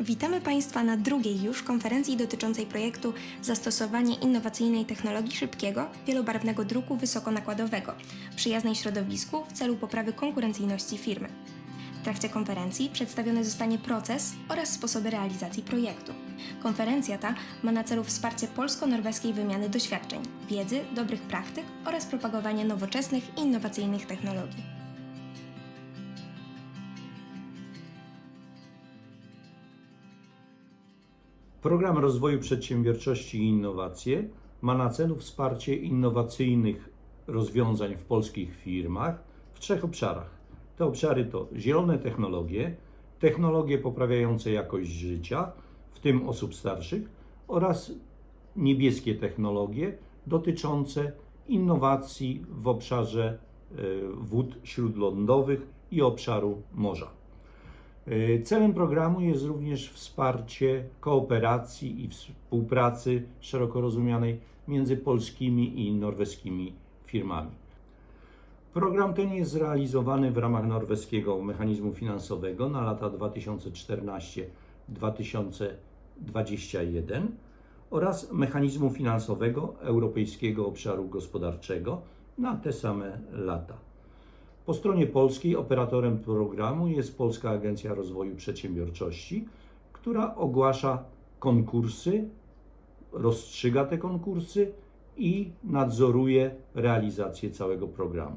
Witamy Państwa na drugiej już konferencji dotyczącej projektu Zastosowanie innowacyjnej technologii szybkiego, wielobarwnego druku wysokonakładowego, przyjaznej środowisku w celu poprawy konkurencyjności firmy. W trakcie konferencji przedstawiony zostanie proces oraz sposoby realizacji projektu. Konferencja ta ma na celu wsparcie polsko-norweskiej wymiany doświadczeń, wiedzy, dobrych praktyk oraz propagowanie nowoczesnych i innowacyjnych technologii. Program Rozwoju Przedsiębiorczości i Innowacje ma na celu wsparcie innowacyjnych rozwiązań w polskich firmach w trzech obszarach. Te obszary to zielone technologie, technologie poprawiające jakość życia, w tym osób starszych, oraz niebieskie technologie dotyczące innowacji w obszarze e, wód śródlądowych i obszaru morza. E, Celem programu jest również wsparcie kooperacji i współpracy szeroko rozumianej między polskimi i norweskimi firmami. Program ten jest zrealizowany w ramach norweskiego mechanizmu finansowego na lata 2014-2021 oraz mechanizmu finansowego Europejskiego Obszaru Gospodarczego na te same lata. Po stronie polskiej operatorem programu jest Polska Agencja Rozwoju Przedsiębiorczości, która ogłasza konkursy, rozstrzyga te konkursy i nadzoruje realizację całego programu.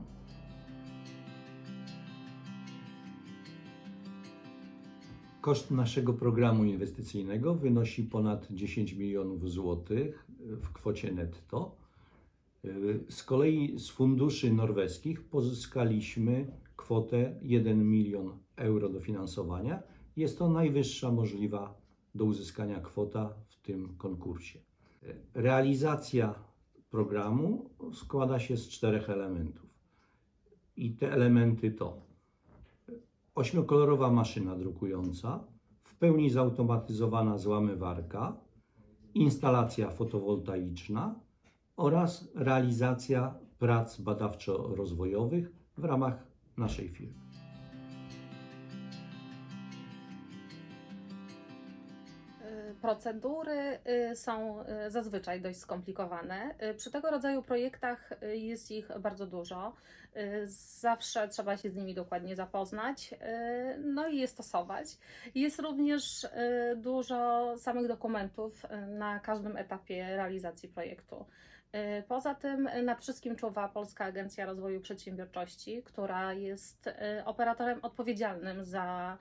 Koszt naszego programu inwestycyjnego wynosi ponad 10 milionów złotych w kwocie netto. Z kolei z funduszy norweskich pozyskaliśmy kwotę 1 milion euro dofinansowania. Jest to najwyższa możliwa do uzyskania kwota w tym konkursie. Realizacja programu składa się z czterech elementów. I te elementy to ośmiokolorowa maszyna drukująca, w pełni zautomatyzowana złamywarka, instalacja fotowoltaiczna oraz realizacja prac badawczo-rozwojowych w ramach naszej firmy. Y, Procedury y, są y, zazwyczaj dość skomplikowane. Przy tego rodzaju projektach jest ich bardzo dużo. Zawsze trzeba się z nimi dokładnie zapoznać, no i je stosować. Jest również dużo samych dokumentów na każdym etapie realizacji projektu. Y, Poza tym y, nad wszystkim czuwa Polska Agencja Rozwoju Przedsiębiorczości, która jest y, operatorem odpowiedzialnym za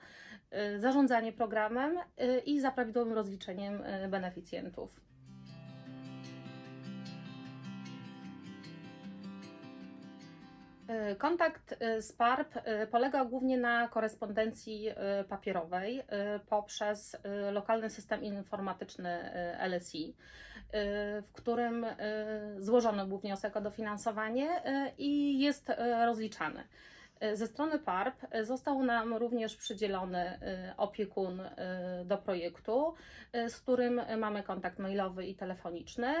zarządzanie programem i za prawidłowym rozliczeniem beneficjentów. Kontakt y, z PARP y, polega głównie na korespondencji y, papierowej y, poprzez y, lokalny system informatyczny y, LSI, y, w którym y, złożony był wniosek o dofinansowanie y, i jest y, rozliczany. Y, Ze strony PARP y, został nam również przydzielony y, opiekun do projektu, z którym mamy kontakt mailowy i telefoniczny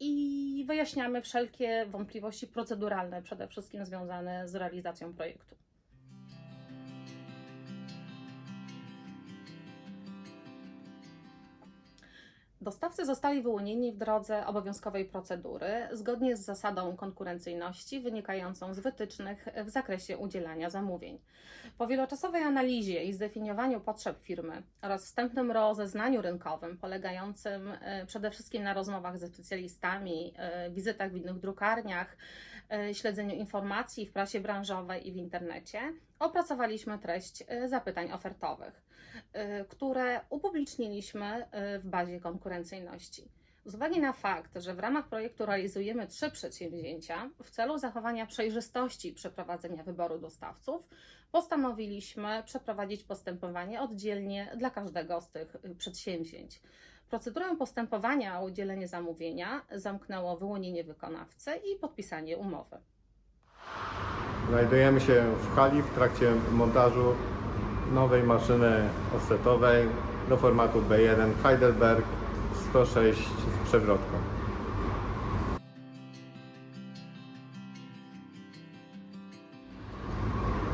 i wyjaśniamy wszelkie wątpliwości proceduralne, przede wszystkim związane z realizacją projektu. Dostawcy zostali wyłonieni w drodze obowiązkowej procedury, zgodnie z zasadą konkurencyjności wynikającą z wytycznych w zakresie udzielania zamówień. Po wieloczasowej analizie i zdefiniowaniu potrzeb firmy oraz wstępnym rozeznaniu rynkowym, polegającym e, przede wszystkim na rozmowach ze specjalistami, e, wizytach w innych drukarniach, e, śledzeniu informacji w prasie branżowej i w internecie, opracowaliśmy treść zapytań ofertowych które upubliczniliśmy y, w bazie konkurencyjności. Z uwagi na fakt, że w ramach projektu realizujemy trzy przedsięwzięcia, w celu zachowania przejrzystości przeprowadzenia wyboru dostawców, postanowiliśmy przeprowadzić postępowanie oddzielnie dla każdego z tych y, przedsięwzięć. Procedurę postępowania o udzielenie zamówienia zamknęło wyłonienie wykonawcy i podpisanie umowy. Znajdujemy się w hali w trakcie montażu nowej maszyny offsetowej do formatu B1 Heidelberg 106 z przewrotką.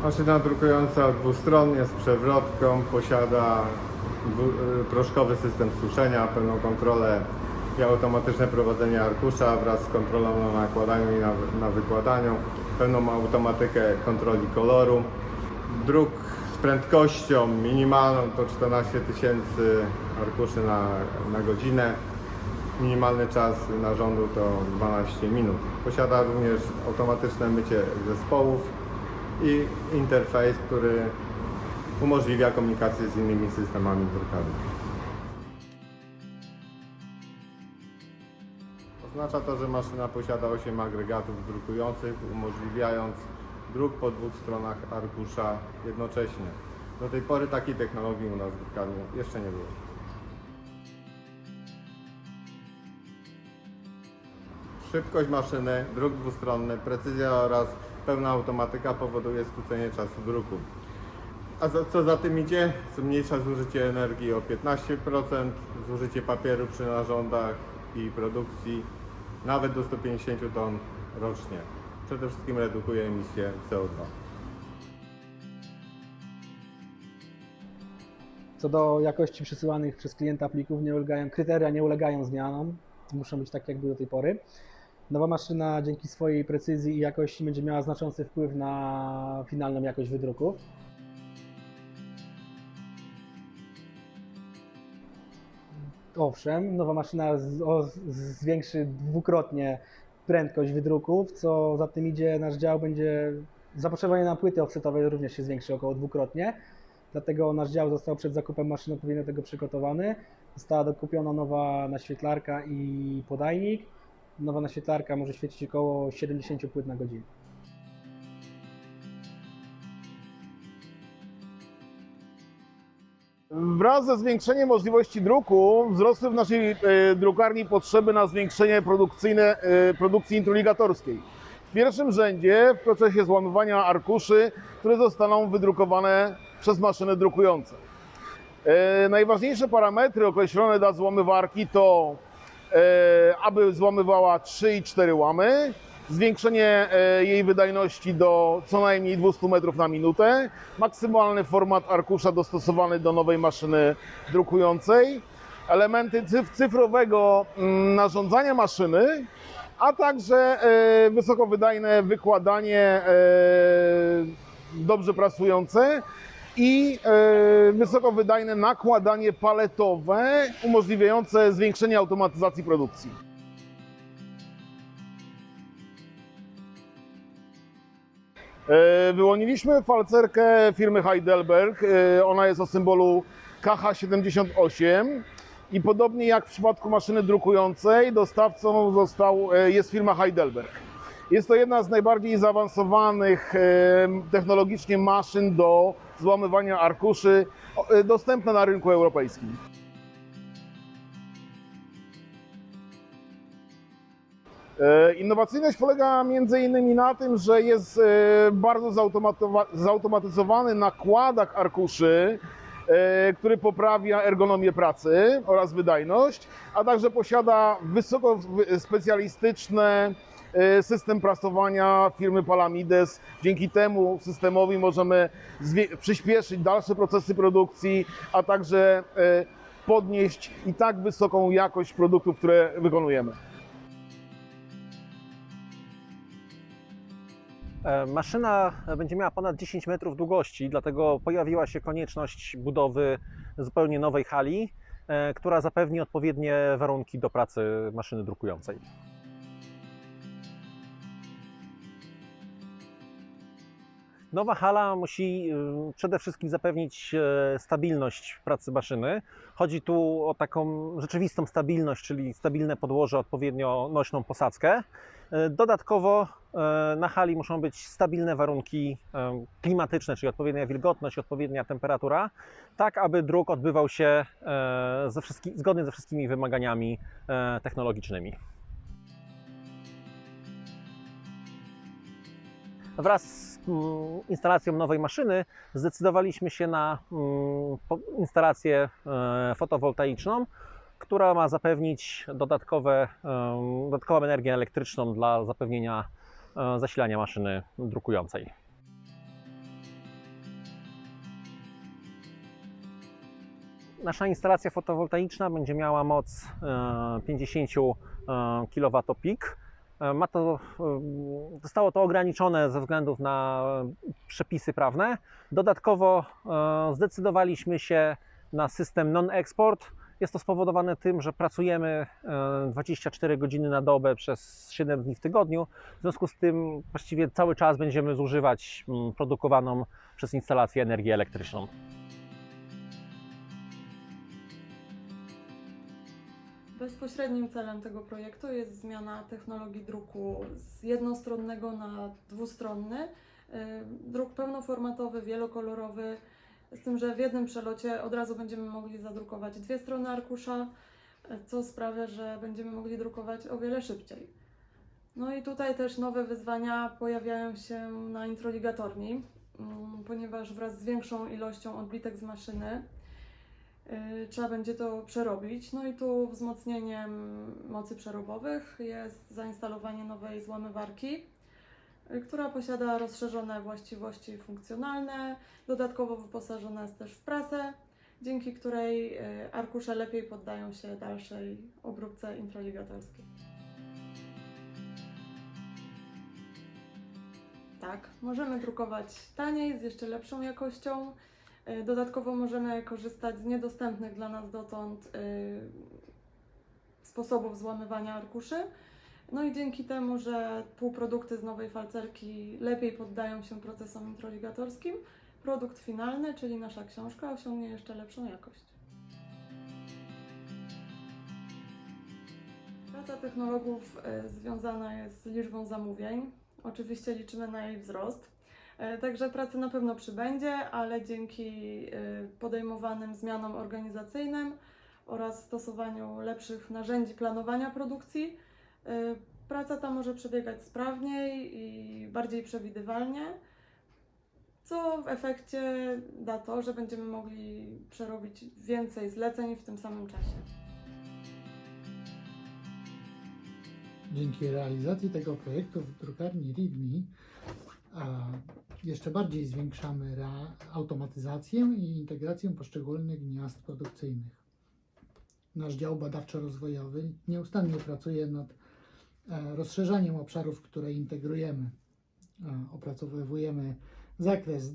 Maszyna drukująca dwustronnie z przewrotką posiada y, proszkowy system suszenia, pełną kontrolę i automatyczne prowadzenie arkusza wraz z kontrolą na nakładaniu i na, na wykładaniu, pełną automatykę kontroli koloru, druk prędkością minimalną to 14 tysięcy arkuszy na, na godzinę. Minimalny czas narządu to 12 minut. Posiada również automatyczne mycie zespołów i interfejs, który umożliwia komunikację z innymi systemami drukarni. Oznacza to, że maszyna posiada 8 agregatów drukujących, umożliwiając druk po dwóch stronach arkusza jednocześnie. Do tej pory takiej technologii u nas w drukarni jeszcze nie było. Szybkość maszyny, druk dwustronny, precyzja oraz pełna automatyka powoduje skrócenie czasu druku. A za, co za tym idzie? Zmniejsza zużycie energii o 15%, zużycie papieru przy narządach i produkcji nawet do 150 ton rocznie. Przede wszystkim redukuje emisję CO2. Co do jakości przesyłanych przez klienta plików, nie ulegają, kryteria nie ulegają zmianom, muszą być tak jak były do tej pory. Nowa maszyna dzięki swojej precyzji i jakości będzie miała znaczący wpływ na finalną jakość wydruków. Owszem, nowa maszyna z, o, zwiększy dwukrotnie prędkość wydruków, co za tym idzie nasz dział będzie, zapotrzebowanie na płyty offsetowe również się zwiększy około dwukrotnie. Dlatego nasz dział został przed zakupem maszyny odpowiednio do tego przygotowany. Została dokupiona nowa naświetlarka i podajnik. Nowa naświetlarka może świecić około 70 płyt na godzinę. Wraz ze zwiększeniem możliwości druku wzrosły w naszej e, drukarni potrzeby na zwiększenie produkcyjne, e, produkcji introligatorskiej. W pierwszym rzędzie w procesie złamywania arkuszy, które zostaną wydrukowane przez maszyny drukujące. E, najważniejsze parametry określone dla złamywarki to aby złamywała 3 i 4 łamy, zwiększenie e, jej wydajności do co najmniej 200 metrów na minutę, maksymalny format arkusza dostosowany do nowej maszyny drukującej, elementy cyf- cyfrowego mm, narządzania maszyny, a także e, wysokowydajne wykładanie e, dobrze prasujące i wysokowydajne nakładanie paletowe umożliwiające zwiększenie automatyzacji produkcji. Wyłoniliśmy falcerkę firmy Heidelberg. E, Ona jest o symbolu KH78 i podobnie jak w przypadku maszyny drukującej, dostawcą został, e, jest firma Heidelberg. Jest to jedna z najbardziej zaawansowanych e, technologicznie maszyn do złamywania arkuszy e, dostępna na rynku europejskim. Innowacyjność polega między innymi na tym, że jest e, bardzo zautomatyzowany nakładak arkuszy, e, który poprawia ergonomię pracy oraz wydajność, a także posiada wysoko specjalistyczny e, system prasowania firmy Palamides. Dzięki temu systemowi możemy przyspieszyć dalsze procesy produkcji, a także e, podnieść i tak wysoką jakość produktów, które wykonujemy. Maszyna będzie miała ponad 10 metrów długości, dlatego pojawiła się konieczność budowy zupełnie nowej hali, e, która zapewni odpowiednie warunki do pracy maszyny drukującej. Nowa hala musi y, przede wszystkim zapewnić e, stabilność pracy maszyny. Chodzi tu o taką rzeczywistą stabilność, czyli stabilne podłoże, odpowiednio nośną posadzkę. E, Dodatkowo na hali muszą być stabilne warunki klimatyczne, czyli odpowiednia wilgotność, odpowiednia temperatura, tak aby druk odbywał się ze zgodnie ze wszystkimi wymaganiami technologicznymi. Wraz z mm, instalacją nowej maszyny zdecydowaliśmy się na mm, instalację e, fotowoltaiczną, która ma zapewnić dodatkowe, em, dodatkową energię elektryczną dla zapewnienia e, zasilania maszyny drukującej. nasza instalacja fotowoltaiczna będzie miała moc e, 50 kW peak. E, Ma to, e, zostało to ograniczone ze względów na przepisy prawne. Dodatkowo e, zdecydowaliśmy się na system non-export. Jest to spowodowane tym, że pracujemy e, 24 godziny na dobę przez 7 dni w tygodniu. W związku z tym właściwie cały czas będziemy zużywać mm, produkowaną przez instalację energię elektryczną. Bezpośrednim celem tego projektu jest zmiana technologii druku z jednostronnego na dwustronny. Y, Druk pełnoformatowy, wielokolorowy, z tym, że w jednym przelocie od razu będziemy mogli zadrukować dwie strony arkusza, co sprawia, że będziemy mogli drukować o wiele szybciej. No i tutaj też nowe wyzwania pojawiają się na introligatorni, mm, ponieważ wraz z większą ilością odbitek z maszyny trzeba będzie to przerobić. No i tu wzmocnieniem mocy przerobowych jest zainstalowanie nowej złamywarki, y, która posiada rozszerzone właściwości funkcjonalne. Dodatkowo wyposażona jest też w prasę, dzięki której y, arkusze lepiej poddają się dalszej obróbce introligatorskiej. Tak, możemy drukować taniej, z jeszcze lepszą jakością. Y, Dodatkowo możemy korzystać z niedostępnych dla nas dotąd y, sposobów złamywania arkuszy. No i dzięki temu, że półprodukty z nowej falcerki lepiej poddają się procesom introligatorskim, produkt finalny, czyli nasza książka, osiągnie jeszcze lepszą jakość. Praca technologów y, związana jest z liczbą zamówień. Oczywiście liczymy na jej wzrost. E, Także pracy na pewno przybędzie, ale dzięki y, podejmowanym zmianom organizacyjnym oraz stosowaniu lepszych narzędzi planowania produkcji, y, praca ta może przebiegać sprawniej i bardziej przewidywalnie, co w efekcie da to, że będziemy mogli przerobić więcej zleceń w tym samym czasie. Dzięki realizacji tego projektu w drukarni a, jeszcze bardziej zwiększamy automatyzację i integrację poszczególnych gniazd produkcyjnych. Nasz dział badawczo-rozwojowy nieustannie pracuje nad e, rozszerzaniem obszarów, które integrujemy. E, Opracowujemy zakres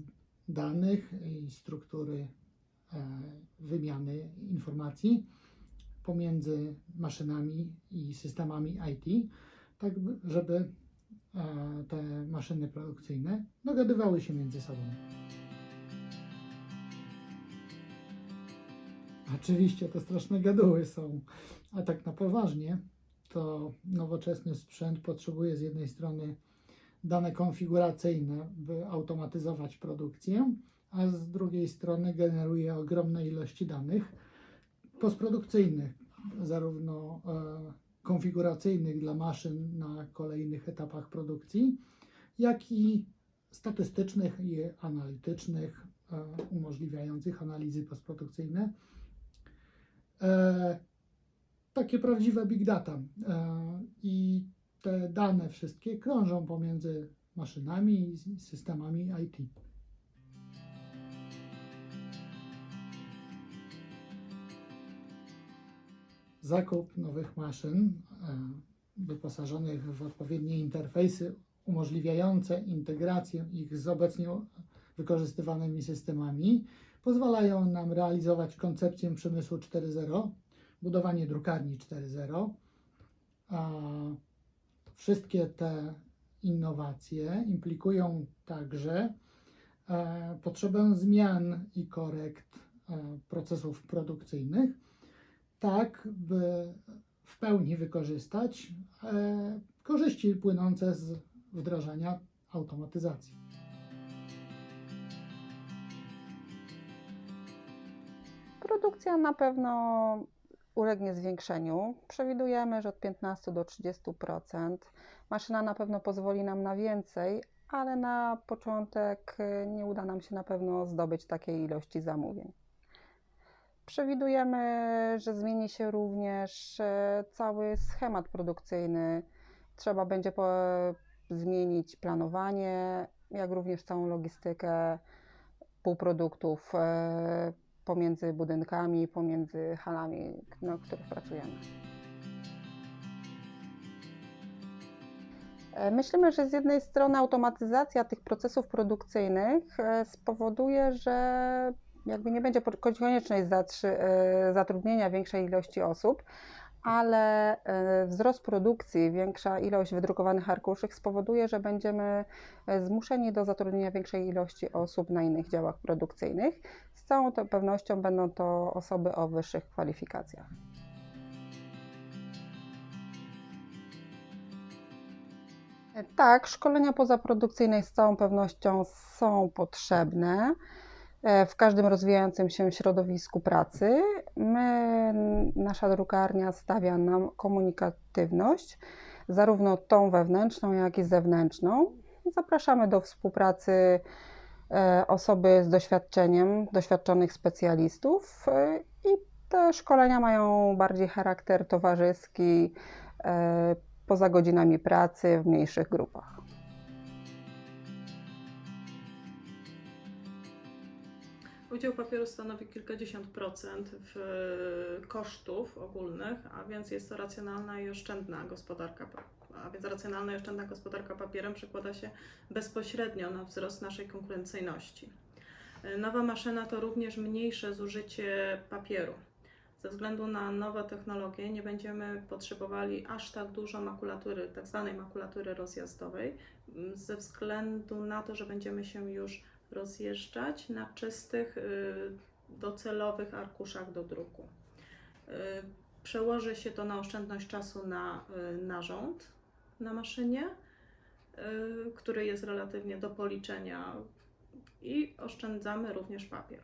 danych i struktury e, wymiany informacji pomiędzy maszynami i systemami IT, tak by- żeby te maszyny produkcyjne dogadywały się między sobą. Oczywiście to straszne gaduły są, a tak na poważnie to nowoczesny sprzęt potrzebuje z jednej strony dane konfiguracyjne, by automatyzować produkcję, a z drugiej strony generuje ogromne ilości danych postprodukcyjnych, zarówno e, konfiguracyjnych dla maszyn na kolejnych etapach produkcji, jak i statystycznych i analitycznych, e, umożliwiających analizy postprodukcyjne. E, takie prawdziwe big data. E, I te dane wszystkie krążą pomiędzy maszynami i systemami IT. Zakup nowych maszyn e, wyposażonych w odpowiednie interfejsy umożliwiające integrację ich z obecnie wykorzystywanymi systemami pozwalają nam realizować koncepcję przemysłu 4.0, budowanie drukarni 4.0. A Wszystkie te innowacje implikują także e, potrzebę zmian i korekt e, procesów produkcyjnych, tak by w pełni wykorzystać e, korzyści płynące z wdrażania automatyzacji. Produkcja na pewno ulegnie zwiększeniu. Przewidujemy, że od 15 do 30%. Maszyna na pewno pozwoli nam na więcej, ale na początek nie uda nam się na pewno zdobyć takiej ilości zamówień. Przewidujemy, że zmieni się również e, cały schemat produkcyjny. Trzeba będzie zmienić planowanie, jak również całą logistykę półproduktów. E, pomiędzy budynkami, pomiędzy halami, w których pracujemy. E, Myślimy, że z jednej strony automatyzacja tych procesów produkcyjnych spowoduje, że jakby nie będzie konieczność e, zatrudnienia większej ilości osób, ale e, wzrost produkcji, większa ilość wydrukowanych arkuszy spowoduje, że będziemy e, zmuszeni do zatrudnienia większej ilości osób na innych działach produkcyjnych. Z całą pewnością będą to osoby o wyższych kwalifikacjach. Tak, szkolenia pozaprodukcyjne z całą pewnością są potrzebne w każdym rozwijającym się środowisku pracy. My, nasza drukarnia stawia na komunikatywność, zarówno tą wewnętrzną, jak i zewnętrzną. Zapraszamy do współpracy e, osoby z doświadczeniem, doświadczonych specjalistów e, i te szkolenia mają bardziej charakter towarzyski, e, poza godzinami pracy w mniejszych grupach. Udział papieru stanowi kilkadziesiąt procent w e, kosztów ogólnych, a więc jest to racjonalna i oszczędna gospodarka. A więc racjonalna i oszczędna gospodarka papierem przekłada się bezpośrednio na wzrost naszej konkurencyjności. E, Nowa maszyna to również mniejsze zużycie papieru. Ze względu na nowe technologie nie będziemy potrzebowali aż tak dużo makulatury, tak zwanej makulatury rozjazdowej, m, ze względu na to, że będziemy się już rozjeżdżać na czystych, y, docelowych arkuszach do druku. Y, Przełoży się to na oszczędność czasu na y, narząd na maszynie, który jest relatywnie do policzenia i oszczędzamy również papier.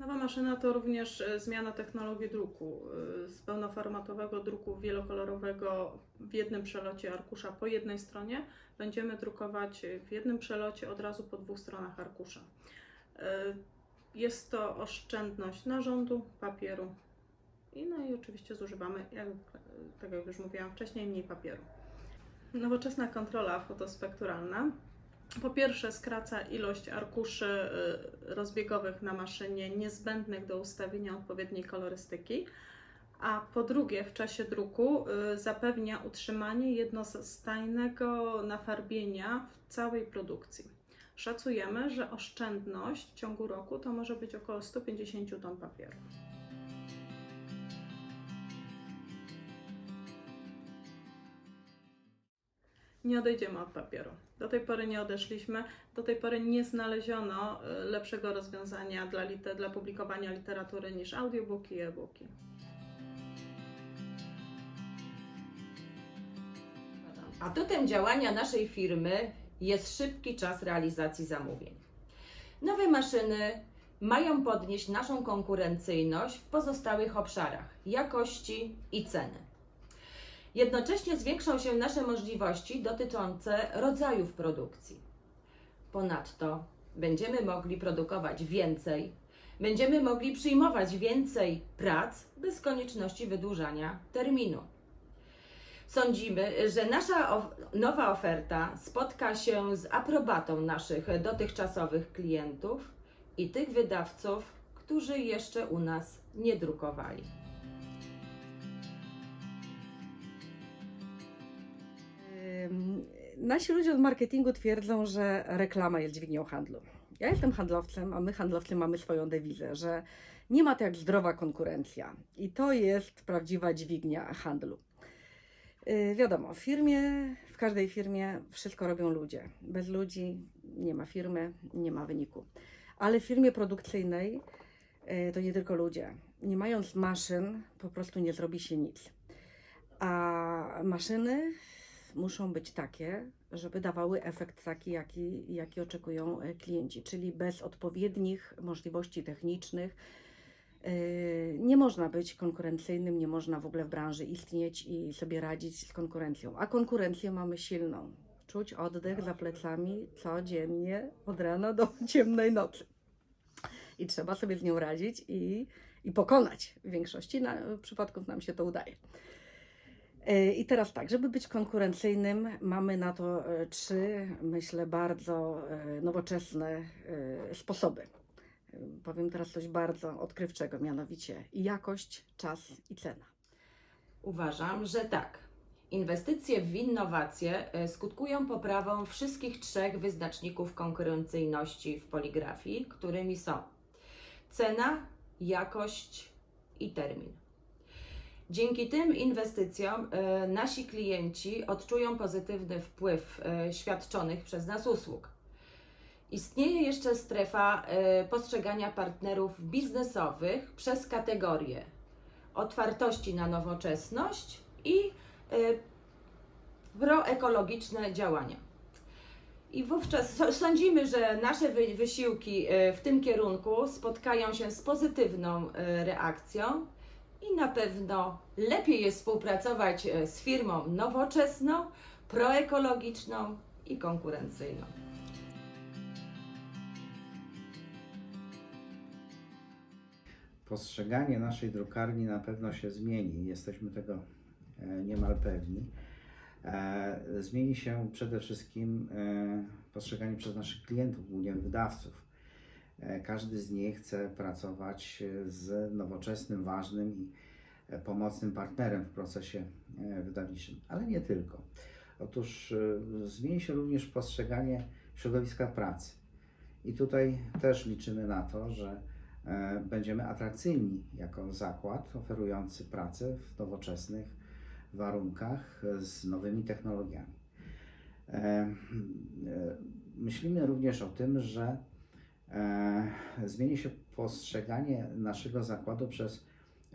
Nowa maszyna to również y, zmiana technologii druku. y, Z pełnoformatowego druku wielokolorowego w jednym przelocie arkusza po jednej stronie będziemy drukować w jednym przelocie od razu po dwóch stronach arkusza. Y, Jest to oszczędność narządu, papieru i no i oczywiście zużywamy, jak, tak jak już mówiłam wcześniej, mniej papieru. Nowoczesna kontrola fotospekturalna po pierwsze skraca ilość arkuszy y, rozbiegowych na maszynie niezbędnych do ustawienia odpowiedniej kolorystyki, a po drugie w czasie druku y, zapewnia utrzymanie jednostajnego nafarbienia w całej produkcji. Szacujemy, że oszczędność w ciągu roku to może być około 150 ton papieru. Nie odejdziemy od papieru. Do tej pory nie odeszliśmy, do tej pory nie znaleziono y, lepszego rozwiązania dla, liter- dla publikowania literatury niż audiobooki i e-booki. Atutem działania naszej firmy jest szybki czas realizacji zamówień. Nowe maszyny mają podnieść naszą konkurencyjność w pozostałych obszarach jakości i ceny. Jednocześnie zwiększą się nasze możliwości dotyczące rodzajów produkcji. Ponadto będziemy mogli produkować więcej, będziemy mogli przyjmować więcej prac bez konieczności wydłużania terminu. Sądzimy, że nasza nowa oferta spotka się z aprobatą naszych dotychczasowych klientów i tych wydawców, którzy jeszcze u nas nie drukowali. Nasi ludzie od marketingu twierdzą, że reklama jest dźwignią handlu. Ja jestem handlowcem, a my handlowcy mamy swoją dewizę, że nie ma to jak zdrowa konkurencja. I to jest prawdziwa dźwignia handlu. Yy, wiadomo, w firmie, w każdej firmie wszystko robią ludzie. Bez ludzi nie ma firmy, nie ma wyniku. Ale w firmie produkcyjnej yy, to nie tylko ludzie. Nie mając maszyn, po prostu nie zrobi się nic. A maszyny muszą być takie, żeby dawały efekt taki, jaki, jaki oczekują e, klienci, czyli bez odpowiednich możliwości technicznych. yy, Nie można być konkurencyjnym, nie można w ogóle w branży istnieć i sobie radzić z konkurencją. A konkurencję mamy silną. Czuć oddech za plecami codziennie od rana do ciemnej nocy. I trzeba sobie z nią radzić i, i pokonać. W większości na, przypadków nam się to udaje. E, I teraz tak, żeby być konkurencyjnym, mamy na to e, trzy, myślę, bardzo e, nowoczesne sposoby. powiem teraz coś bardzo odkrywczego, mianowicie jakość, czas i cena. Uważam, że tak. Inwestycje w innowacje skutkują poprawą wszystkich trzech wyznaczników konkurencyjności w poligrafii, którymi są cena, jakość i termin. Dzięki tym inwestycjom e, nasi klienci odczują pozytywny wpływ e, świadczonych przez nas usług. Istnieje jeszcze strefa e, postrzegania partnerów biznesowych przez kategorie otwartości na nowoczesność i y, proekologiczne działania. I wówczas sądzimy, że nasze wy- wysiłki y, w tym kierunku spotkają się z pozytywną y, reakcją i na pewno lepiej jest współpracować y, z firmą nowoczesną, proekologiczną i konkurencyjną. postrzeganie naszej drukarni na pewno się zmieni. Jesteśmy tego e, niemal pewni. E, Zmieni się przede wszystkim e, postrzeganie przez naszych klientów, głównie wydawców. E, Każdy z nich chce pracować z nowoczesnym, ważnym i e, pomocnym partnerem w procesie e, wydawniczym, ale nie tylko. Otóż e, zmieni się również postrzeganie środowiska pracy. I tutaj też liczymy na to, że e, będziemy atrakcyjni jako zakład oferujący pracę w nowoczesnych warunkach e, z nowymi technologiami. E, e, Myślimy również o tym, że e, zmieni się postrzeganie naszego zakładu przez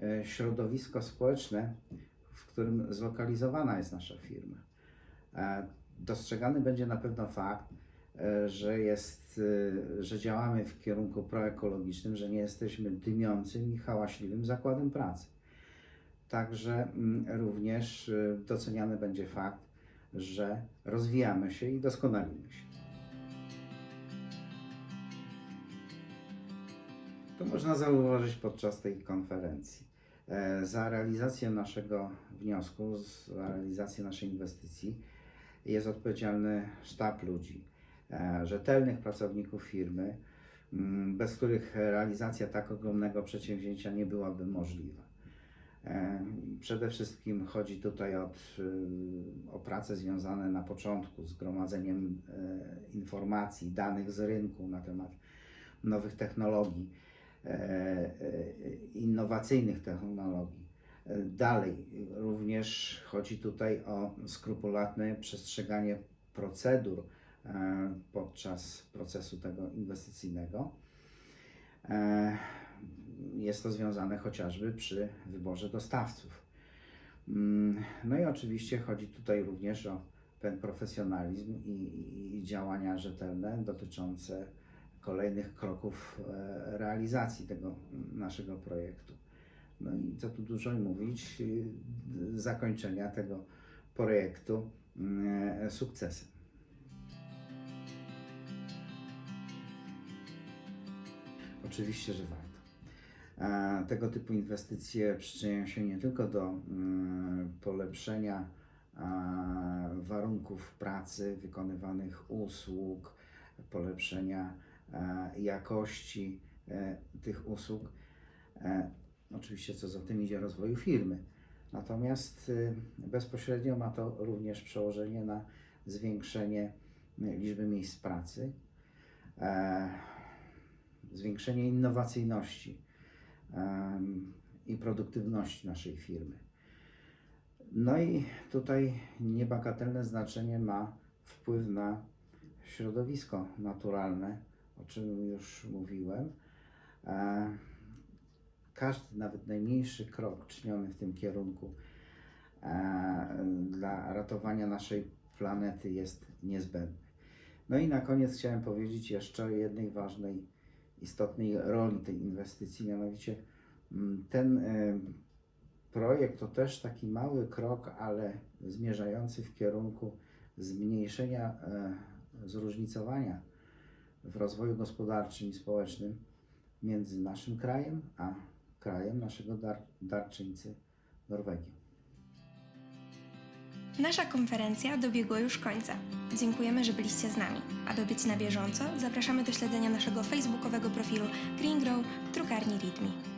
e, środowisko społeczne, w którym zlokalizowana jest nasza firma. E, Dostrzegany będzie na pewno fakt, e, że jest, e, że działamy w kierunku proekologicznym, że nie jesteśmy dymiącym i hałaśliwym zakładem pracy. Także mm, również e, doceniany będzie fakt, że rozwijamy się i doskonalimy się. Można zauważyć podczas tej konferencji. E, Za realizację naszego wniosku, za realizację naszej inwestycji jest odpowiedzialny sztab ludzi, e, rzetelnych pracowników firmy, mm, bez których realizacja tak ogromnego przedsięwzięcia nie byłaby możliwa. E, Przede wszystkim chodzi tutaj od, y, o prace związane na początku z gromadzeniem informacji, danych z rynku na temat nowych technologii, innowacyjnych technologii. E, Dalej, również chodzi tutaj o skrupulatne przestrzeganie procedur e, podczas procesu tego inwestycyjnego. E, Jest to związane chociażby przy wyborze dostawców. Mm, No i oczywiście chodzi tutaj również o pewien profesjonalizm i- i działania rzetelne dotyczące kolejnych kroków e, realizacji tego naszego projektu. No i co tu dużo mówić, y, zakończenia tego projektu mm, sukcesem. Oczywiście, że warto. E, Tego typu inwestycje przyczyniają się nie tylko do mm, polepszenia e, warunków pracy, wykonywanych usług, polepszenia jakości e, tych usług, e, oczywiście co za tym idzie rozwoju firmy. Natomiast y, bezpośrednio ma to również przełożenie na zwiększenie y, liczby miejsc pracy, e, zwiększenie innowacyjności i produktywności naszej firmy. No i tutaj niebagatelne znaczenie ma wpływ na środowisko naturalne, o czym już mówiłem. E, każdy, nawet najmniejszy krok czyniony w tym kierunku e, dla ratowania naszej planety jest niezbędny. No i na koniec chciałem powiedzieć jeszcze o jednej ważnej, istotnej roli tej inwestycji, mianowicie mm, ten e, projekt to też taki mały krok, ale zmierzający w kierunku zmniejszenia zróżnicowania w rozwoju gospodarczym i społecznym między naszym krajem a krajem naszego dar, darczyńcy Norwegii. Nasza konferencja dobiegła już końca. Dziękujemy, że byliście z nami. Aby być na bieżąco, zapraszamy do śledzenia naszego facebookowego profilu Green Grow Drukarni Readme.